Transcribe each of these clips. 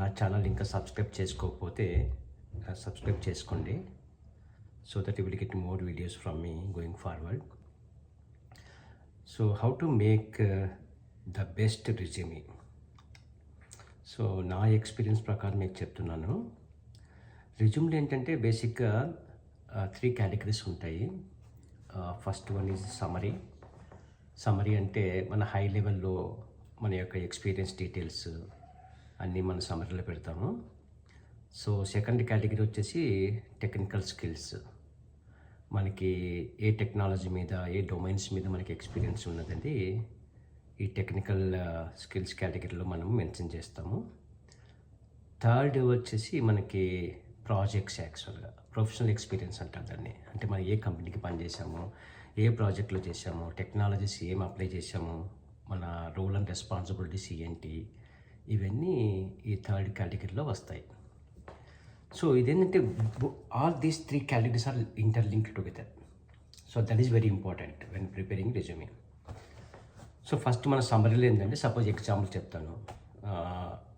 నా ఛానల్ ఇంకా సబ్స్క్రైబ్ చేసుకోకపోతే సబ్స్క్రైబ్ చేసుకోండి. So that you will get more videos from me going forward so how to make the best resume so నా experience ప్రకారం మీకు చెప్తున్నాను. రిజ్యూమ్లు ఏంటంటే బేసిక్గా త్రీ కేటగిరీస్ ఉంటాయి. First one is summary summary అంటే మన హై లెవెల్లో మన యొక్క ఎక్స్పీరియన్స్ డీటెయిల్స్ అన్నీ మన సమరీలో పెడతాము. సో సెకండ్ కేటగిరీ వచ్చేసి టెక్నికల్ స్కిల్స్ మనకి ఏ టెక్నాలజీ మీద ఏ డొమైన్స్ మీద మనకి ఎక్స్పీరియన్స్ ఉన్నదండి ఈ టెక్నికల్ స్కిల్స్ కేటగిరీలో మనం మెన్షన్ చేస్తాము. థర్డ్ వచ్చేసి మనకి ప్రాజెక్ట్స్ యాక్చువల్గా ప్రొఫెషనల్ ఎక్స్పీరియన్స్ అంటారు దాన్ని. అంటే మనం ఏ కంపెనీకి పనిచేసాము ఏ ప్రాజెక్ట్లో చేసాము టెక్నాలజీస్ ఏం అప్లై చేసాము మన రోల్ అండ్ రెస్పాన్సిబిలిటీస్ ఏంటి ఇవన్నీ ఈ థర్డ్ కేటగిరీలో వస్తాయి. సో ఇదేంటంటే all these three categories are interlink together. So that is very important when preparing resuming so first మన సమ్మరీలో ఏంటంటే సపోజ్ ఎగ్జాంపుల్ చెప్తాను.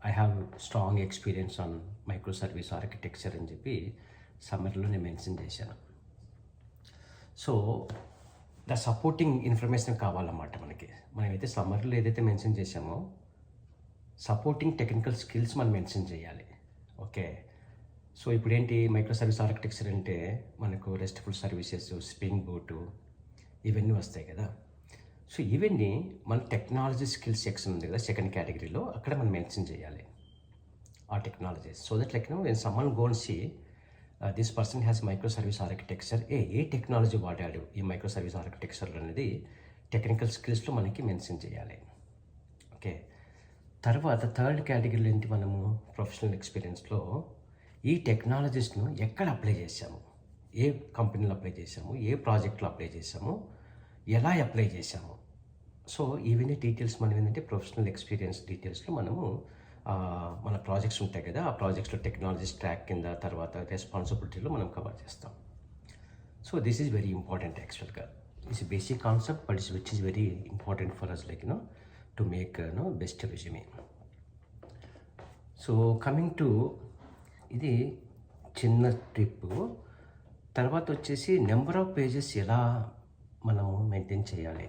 I have strong experience on micro service architecture అని చెప్పి సమ్మరీలో నేను మెన్షన్ చేశాను. సో ద సపోర్టింగ్ ఇన్ఫర్మేషన్ కావాలన్నమాట మనకి. మనమైతే సమ్మరీలో ఏదైతే మెన్షన్ చేశామో సపోర్టింగ్ టెక్నికల్ స్కిల్స్ మనం మెన్షన్ చేయాలి. ఓకే సో ఇప్పుడు ఏంటి మైక్రో సర్వీస్ ఆర్కిటెక్చర్ అంటే మనకు రెస్ట్ఫుల్ సర్వీసెస్ స్ప్రింగ్ బూటు ఇవన్నీ వస్తాయి కదా. సో ఇవన్నీ మన టెక్నాలజీ స్కిల్స్ సెక్షన్ ఉంది కదా సెకండ్ కేటగిరీలో అక్కడ మనం మెన్షన్ చేయాలి. ఆ టెక్నాలజీస్ సో దట్ లైక్ నేను someone gonna see this person has micro service architecture ఏ ఏ టెక్నాలజీ వాడాడు ఈ మైక్రో సర్వీస్ ఆర్కిటెక్చర్ అనేది టెక్నికల్ స్కిల్స్లో మనకి మెన్షన్ చేయాలి. ఓకే తర్వాత థర్డ్ కేటగిరీలో ఏంటి మనము ప్రొఫెషనల్ ఎక్స్పీరియన్స్లో ఈ టెక్నాలజీస్ను ఎక్కడ అప్లై చేసాము ఏ కంపెనీలో అప్లై చేసాము ఏ ప్రాజెక్ట్లో అప్లై చేసాము ఎలా అప్లై చేసాము సో ఇవన్నీ డీటెయిల్స్ మనం ఏంటంటే ప్రొఫెషనల్ ఎక్స్పీరియన్స్ డీటెయిల్స్లో మనము మన ప్రాజెక్ట్స్ ఉంటాయి కదా ఆ ప్రాజెక్ట్స్లో టెక్నాలజీస్ ట్రాక్ కింద తర్వాత రెస్పాన్సిబిలిటీలో మనం కవర్ చేస్తాం. So this is very important యాక్చువల్గా. It's basic concept but it's which is very important for us like you know to make no best resume so coming to ఇది చిన్న ట్రిప్ తర్వాత వచ్చేసి number of pages ఎలా మనము maintain చేయాలి?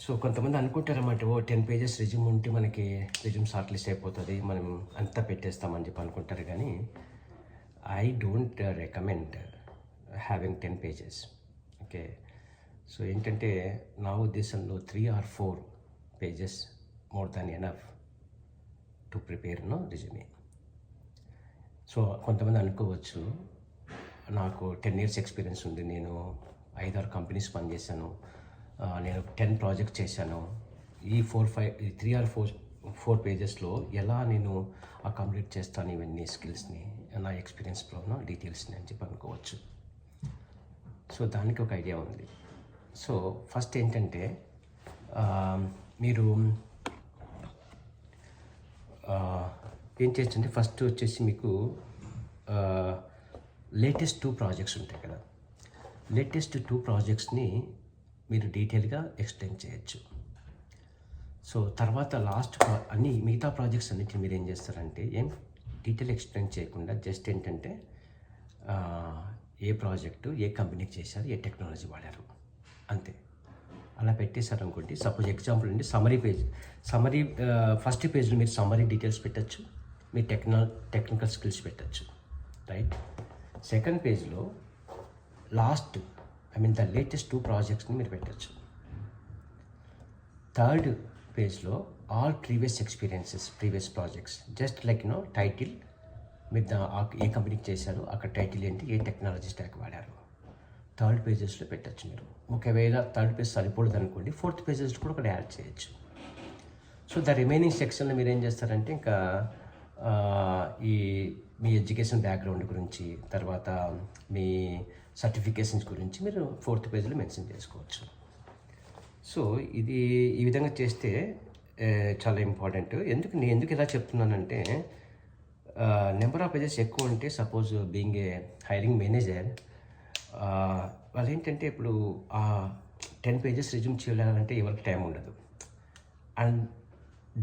So కొంతమంది అనుకుంటారన్నమాట ఓ టెన్ పేజెస్ రిజ్యూమ్ ఉంటే మనకి రిజ్యూమ్ షార్ట్ లిస్ట్ అయిపోతుంది మనం అంతా పెట్టేస్తామని చెప్పి అనుకుంటారు కానీ I don't recommend having ten pages okay so ఏంటంటే నా ఉద్దేశంలో three or four pages more than enough to prepare no resume so కొంతమంది అనుకోవచ్చు నాకు టెన్ ఇయర్స్ ఎక్స్పీరియన్స్ ఉంది. నేను ఐదారు కంపెనీస్ పనిచేశాను. నేను టెన్ ప్రాజెక్ట్ చేశాను. ఈ ఫోర్ ఫైవ్ ఈ త్రీ ఆర్ ఫోర్ ఫోర్ పేజెస్లో ఎలా నేను అకామిడేట్ చేస్తాను ఇవన్నీ స్కిల్స్ని నా ఎక్స్పీరియన్స్లోనో డీటెయిల్స్ని అని చెప్పి అనుకోవచ్చు. సో దానికి ఒక ఐడియా ఉంది. సో ఫస్ట్ ఏంటంటే మీరు ఏం చేయొచ్చంటే ఫస్ట్ వచ్చేసి మీకు లేటెస్ట్ టూ ప్రాజెక్ట్స్ ఉంటాయి కదా. లేటెస్ట్ టూ ప్రాజెక్ట్స్ని మీరు డీటెయిల్గా ఎక్స్ప్లెయిన్ చేయొచ్చు. సో తర్వాత లాస్ట్ అన్ని మిగతా ప్రాజెక్ట్స్ అన్నిటిని మీరు ఏం చేస్తారంటే ఏం డీటెయిల్ ఎక్స్ప్లెయిన్ చేయకుండా జస్ట్ ఏంటంటే ఏ ప్రాజెక్టు ఏ కంపెనీకి చేశారు ఏ టెక్నాలజీ వాడారు. అంతే. అలా పెట్టేశారు అనుకోండి. సపోజ్ ఎగ్జాంపుల్ అండి సమరీ పేజ్. సమరీ ఫస్ట్ పేజ్లో మీరు సమరీ డీటెయిల్స్ పెట్టచ్చు మీ టెక్నా టెక్నికల్ స్కిల్స్ పెట్టచ్చు రైట్? సెకండ్ పేజ్లో last I mean the latest two ప్రాజెక్ట్స్ని మీరు పెట్టచ్చు. థర్డ్ పేజ్లో all previous experiences previous projects. Just like you know title. మీరు ఏ కంపెనీకి చేశారు అక్కడ టైటిల్ ఏంటి ఏ టెక్నాలజీ స్టాక్ వాడారు. థర్డ్ పేజెస్లో పెట్టచ్చు మీరు. ఒకవేళ థర్డ్ పేజ్ సరిపోలేదు అనుకోండి ఫోర్త్ పేజెస్ కూడా అక్కడ యాడ్ చేయొచ్చు. సో ద రిమైనింగ్ సెక్షన్లో మీరు ఏం చేస్తారంటే ఇంకా ఈ మీ ఎడ్యుకేషన్ బ్యాక్గ్రౌండ్ గురించి తర్వాత మీ సర్టిఫికేషన్స్ గురించి మీరు ఫోర్త్ పేజ్లో మెన్షన్ చేసుకోవచ్చు. సో ఇది ఈ విధంగా చేస్తే చాలా ఇంపార్టెంట్. ఎందుకు నేను ఎందుకు ఇలా చెప్తున్నానంటే నెంబర్ ఆఫ్ పేజెస్ ఎక్కువ ఉంటే suppose being a hiring manager వాళ్ళు ఏంటంటే ఇప్పుడు ఆ టెన్ పేజెస్ రిజ్యూమ్ చేయాలంటే ఎవరికి టైం ఉండదు. And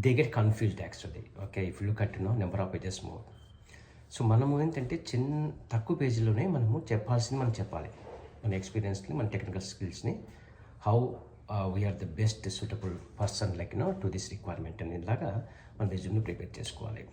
they get confused actually. Okay if look at no number of pages more. So మనము ఏంటంటే చిన్న తక్కువ పేజీలోనే మనము చెప్పాల్సింది మనం చెప్పాలి. మన ఎక్స్పీరియన్స్ని మన టెక్నికల్ స్కిల్స్ని how we're the best suitable person like no to this requirement అనేలాగా మన రెజ్యూమ్ని ప్రిపేర్ చేసుకోవాలి.